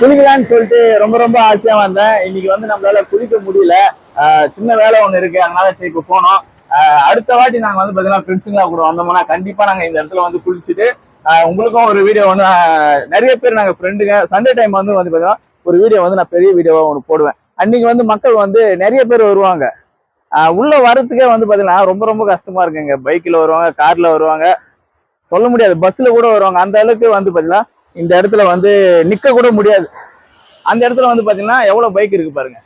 குளிக்கலான்னு சொல்லிட்டு ரொம்ப ரொம்ப ஆசையா வந்தேன். இன்னைக்கு வந்து நம்மளால குளிக்க முடியல. சின்ன வேலை ஒண்ணு இருக்கு. அதனால சரி இப்போ போனோம். அடுத்த வாட்டி நாங்க வந்து பாத்தீங்கன்னா ஃப்ரெண்ட்ஸுங்களா கூட வந்தோம்னா கண்டிப்பா நாங்க இந்த இடத்துல வந்து குளிச்சுட்டு உங்களுக்கும் ஒரு வீடியோ ஒன்று நிறைய பேர் நாங்க ஃப்ரெண்டுங்க சண்டே டைம் வந்து வந்து பாத்தீங்கன்னா ஒரு வீடியோ வந்து நான் பெரிய வீடியோவா ஒன்று போடுவேன். அன்னைக்கு வந்து மக்கள் வந்து நிறைய பேர் வருவாங்க. உள்ள வரத்துக்கே வந்து பாத்தீங்கன்னா ரொம்ப ரொம்ப கஷ்டமா இருக்குங்க. பைக்ல வருவாங்க கார்ல வருவாங்க. சொல்ல முடியாது. பஸ்ல கூட வருவாங்க. அந்த அளவுக்கு வந்து பாத்தீங்கன்னா இந்த இடத்துல வந்து நிக்க கூட முடியாது. அந்த இடத்துல வந்து பாத்தீங்கன்னா எவ்வளவு பைக் இருக்கு பாருங்க.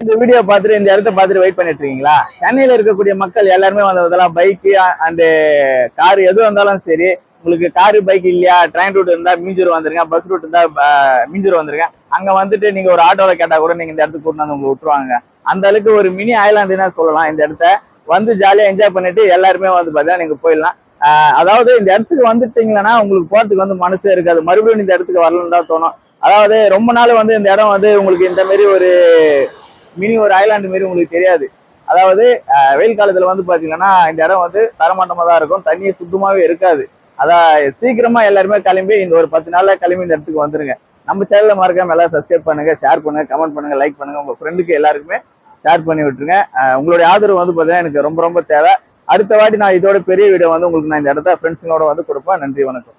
இந்த வீடியோ பார்த்துட்டு இந்த இடத்த பார்த்துட்டு வெயிட் பண்ணிட்டு இருக்கீங்களா? சென்னையில இருக்கக்கூடிய மக்கள் எல்லாருமே வந்ததெல்லாம் பைக்கு அண்டு கார் எது வந்தாலும் சரி உங்களுக்கு காரு பைக் இல்லையா? ட்ரெயின் ரூட் இருந்தா மீஞ்சூர் வந்துருங்க பஸ் ரூட் இருந்தா மீஞ்சூர் வந்துருங்க. அங்க வந்துட்டு நீங்க ஒரு ஆட்டோல கேட்டா கூட நீங்க இந்த இடத்துக்கு கூட்டு வந்து உங்களுக்கு விட்டுருவாங்க. அந்த அளவுக்கு ஒரு மினி ஐலாண்டுன்னா சொல்லலாம் இந்த இடத்த. வந்து ஜாலியா என்ஜாய் பண்ணிட்டு எல்லாருமே வந்து பாத்தீங்கன்னா நீங்க போயிடலாம். அதாவது இந்த இடத்துக்கு வந்துட்டீங்களன்னா உங்களுக்கு போறதுக்கு வந்து மனசே இருக்காது. மறுபடியும் இந்த இடத்துக்கு வரலன்னு தான் தோணும். அதாவது ரொம்ப நாள் வந்து இந்த இடம் வந்து உங்களுக்கு இந்த மாரி ஒரு மினி ஒரு ஐலாண்டு மாரி உங்களுக்கு தெரியாது. அதாவது வெயில் காலத்துல வந்து பாத்தீங்கன்னா இந்த இடம் வந்து தரமாட்டமா தான் இருக்கும். தண்ணி சுத்தமாவே இருக்காது. அதான் சீக்கிரமா எல்லாருமே கிளம்பி இந்த ஒரு பத்து நாள்ல கிளம்பி இந்த இடத்துக்கு வந்துருங்க. நம்ம சேனல்ல மறக்காம எல்லாம் சப்ஸ்கிரைப் பண்ணுங்க ஷேர் பண்ணுங்க கமெண்ட் பண்ணுங்க லைக் பண்ணுங்க. உங்க ஃப்ரெண்டுக்கு எல்லாருக்குமே ஷேர் பண்ணி விட்டுருங்க. உங்களுடைய ஆதரவு வந்து பாத்தீங்கன்னா எனக்கு ரொம்ப ரொம்ப தேவை. அடுத்த வாட்டி நான் இதோட பெரிய வீடியோ வந்து உங்களுக்கு நான் இந்த இடத்த ஃப்ரெண்ட்ஸுங்களோட வந்து கொடுப்பேன். நன்றி வணக்கம்.